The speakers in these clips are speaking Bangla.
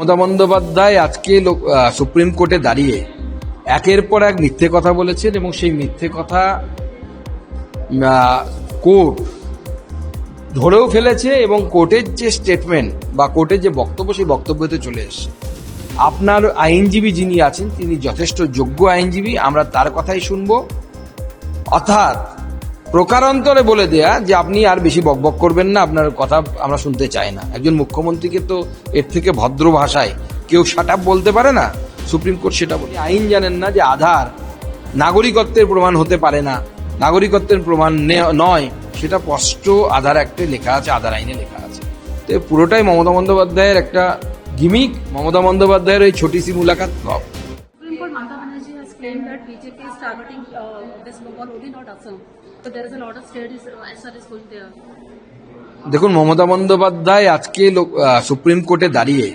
মমতা বন্দ্যোপাধ্যায় আজকে সুপ্রিম কোর্টে দাঁড়িয়ে একের পর এক মিথ্যে কথা বলেছেন এবং সেই মিথ্যে কথা কোর্ট ধরেও ফেলেছে এবং কোর্টের যে স্টেটমেন্ট বা কোর্টের যে বক্তব্য, সেই বক্তব্যতে চলে এসেছে। আপনার আইনজীবী যিনি আছেন, তিনি যথেষ্ট যোগ্য আইনজীবী, আমরা তার কথাই শুনব। অর্থাৎ প্রকারান্তরে বলে দেয়া যে আপনি আর বেশি বকবক করবেন না, আপনার কথা আমরা শুনতে চাই না। একজন মুখ্যমন্ত্রীকে তো এর থেকে ভদ্র ভাষায় কেউ শাট বলতে পারে না, সুপ্রিম কোর্ট সেটা বলে। আইন জানেন না যে আধার নাগরিকত্বের প্রমাণ হতে পারে না, নাগরিকত্বের প্রমাণ নয়, সেটা স্পষ্ট আধার অ্যাক্টে লেখা আছে, আধার আইনে লেখা আছে। তো পুরোটাই মমতা বন্দ্যোপাধ্যায়ের একটা গিমিক মমতা বন্দ্যোপাধ্যায়ের ওই ছোটি সি মুলাকাত। is দেখুন, মমতা বন্দ্যোপাধ্যায় আজকে সুপ্রিম কোর্টে দাঁড়িয়ে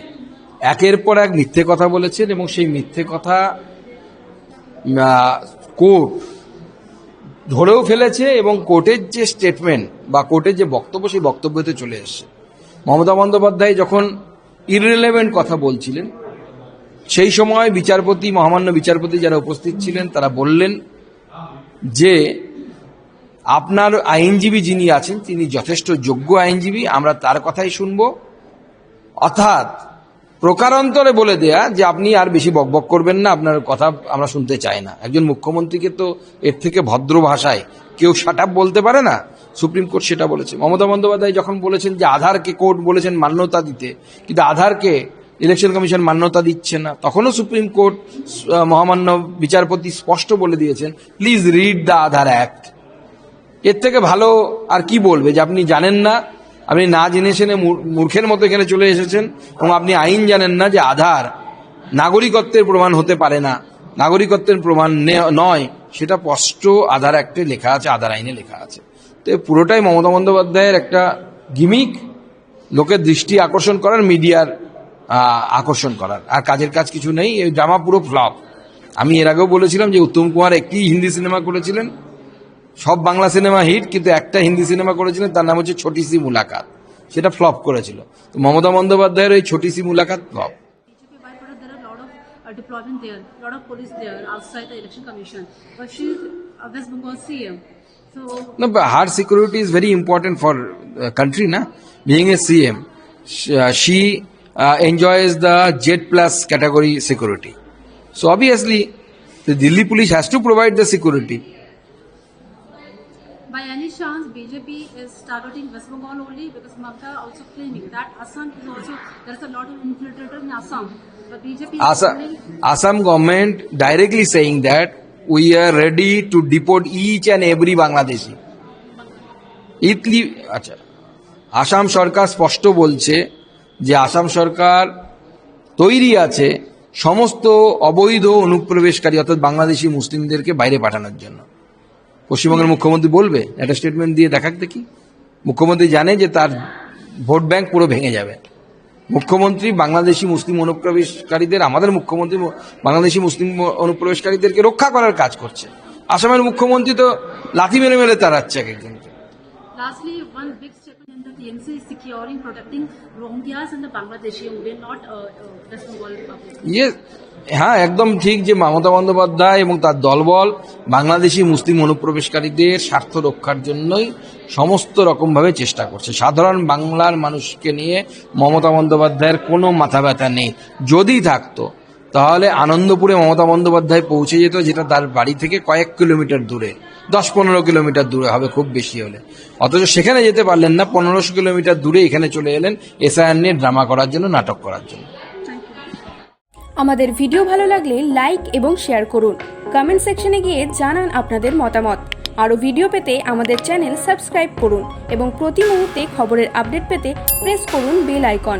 একের পর এক মিথ্যে কথা বলেছেন এবং সেই মিথ্যে কথা কোর্ট ধরেও ফেলেছে এবং কোর্টের যে স্টেটমেন্ট বা কোর্টের যে বক্তব্য, সেই বক্তব্যতে চলে এসেছে। মমতা বন্দ্যোপাধ্যায় যখন ইররিলেভেন্ট কথা বলছিলেন, সেই সময় বিচারপতি, মহামান্য বিচারপতি যারা উপস্থিত ছিলেন, তারা বললেন যে আপনার আইনজীবী যিনি আছেন, তিনি যথেষ্ট যোগ্য আইনজীবী, আমরা তার কথাই শুনব। অর্থাৎ প্রকারান্তরে বলে দেয়া যে আপনি আর বেশি বকবক করবেন না, আপনার কথা আমরা শুনতে চাই না। একজন মুখ্যমন্ত্রীকে তো এর থেকে ভদ্র ভাষায় কেউ শাট বলতে পারে না। সুপ্রিম কোর্ট সেটা বলেছে। মমতা বন্দ্যোপাধ্যায় যখন বলেছেন যে আধারকে কোর্ট বলেছেন মান্যতা দিতে, কিন্তু আধারকে ইলেকশন কমিশন মান্যতা দিচ্ছে না। তখনও সুপ্রিম কোর্ট মহামান্য বিচারপতি স্পষ্ট বলে দিয়েছেন please read the Aadhaar act এর থেকে ভালো আর কি বলবে যে আপনি জানেন না, আপনি না জেনে শুনে মূর- মূর্খের মতো এখানে চলে এসেছেন এবং আপনি আইন জানেন না যে আধার নাগরিকত্বের প্রমাণ হতে পারে না। নাগরিকত্বের প্রমাণ নয়, সেটা স্পষ্ট আধার অ্যাক্টে লেখা আছে, আধার আইনে লেখা আছে। তো পুরোটাই মমতা বন্দ্যোপাধ্যায়ের একটা গিমিক, লোকের দৃষ্টি আকর্ষণ করার মিডিয়ার আকর্ষণ করার। আর কাজের কাজ কিছু নেই এই ড্রামা পুরো ফ্লপ আমি এর আগেও বলেছিলাম যে উত্তম কুমার একটি হিন্দি সিনেমা করেছিলেন। সব বাংলা সিনেমা হিট কিন্তু একটা হিন্দি সিনেমা করেছিলেন তার নাম হচ্ছে ছোটি সি মুলাকাত। সেটা ফ্লপ করেছিল। তো মমতা বন্দ্যোপাধ্যায়ের এই ছোটি সি মুলাকাত flop her security is very important for country না being a CM she uh, enjoys the Jet Plus category security. So obviously, the Delhi police has to provide the security. by any chance BJP is targeting West Bengal only because Mamata also claiming that Assam is also, there is a lot of infiltrator in Assam. But BJP Assam, Assam government directly saying that we are ready to deport each and every Bangladeshi. ইতলি আচ্ছা আসাম সরকার স্পষ্ট বলছে যে আসাম সরকার তৈরি আছে সমস্ত অবৈধ অনুপ্রবেশকারী, অর্থাৎ বাংলাদেশি মুসলিমদেরকে বাইরে পাঠানোর জন্য। পশ্চিমবঙ্গের মুখ্যমন্ত্রী বলবে, একটা স্টেটমেন্ট দিয়ে দেখাক দেখি। মুখ্যমন্ত্রী জানে যে তার ভোট ব্যাংক পুরো ভেঙে যাবে। মুখ্যমন্ত্রী বাংলাদেশি মুসলিম অনুপ্রবেশকারীদের, আমাদের মুখ্যমন্ত্রী বাংলাদেশি মুসলিম অনুপ্রবেশকারীদেরকে রক্ষা করার কাজ করছে। আসামের মুখ্যমন্ত্রী তো লাথি মেরে মেরে তাড়াচ্ছে এক একজনকে। The TMC is securing, protecting Rohingyas and the Bangladeshi only, not uh, uh, West Bengal public. ইয়ে হ্যাঁ একদম ঠিক যে মমতা বন্দ্যোপাধ্যায় এবং তার দলবল বাংলাদেশি মুসলিম অনুপ্রবেশকারীদের স্বার্থ রক্ষার জন্যই সমস্ত রকমভাবে চেষ্টা করছে। সাধারণ বাংলার মানুষকে নিয়ে মমতা বন্দ্যোপাধ্যায়ের কোনো মাথা ব্যথা নেই। যদি থাকতো তাহলে আনন্দপুরে মমতা বন্দ্যোপাধ্যায় পৌঁছে যেত, যেটা তার বাড়ি থেকে কয়েক কিলোমিটার দূরে। দশ পনেরো কিলোমিটার দূরে হবে, খুব বেশি হলে। অথচ সেখানে যেতে পারলেন না, পনেরোশো কিলোমিটার দূরে এখানে চলে এলেন এসআইআর নিয়ে ড্রামা করার জন্য, নাটক করার জন্য। আমাদের ভিডিও ভালো লাগলে লাইক এবং শেয়ার করুন। কমেন্ট সেকশনে গিয়ে জানান আপনাদের মতামত। আরও ভিডিও পেতে আমাদের চ্যানেল সাবস্ক্রাইব করুন এবং প্রতি মুহূর্তে খবরের আপডেট পেতে প্রেস করুন বেল আইকন।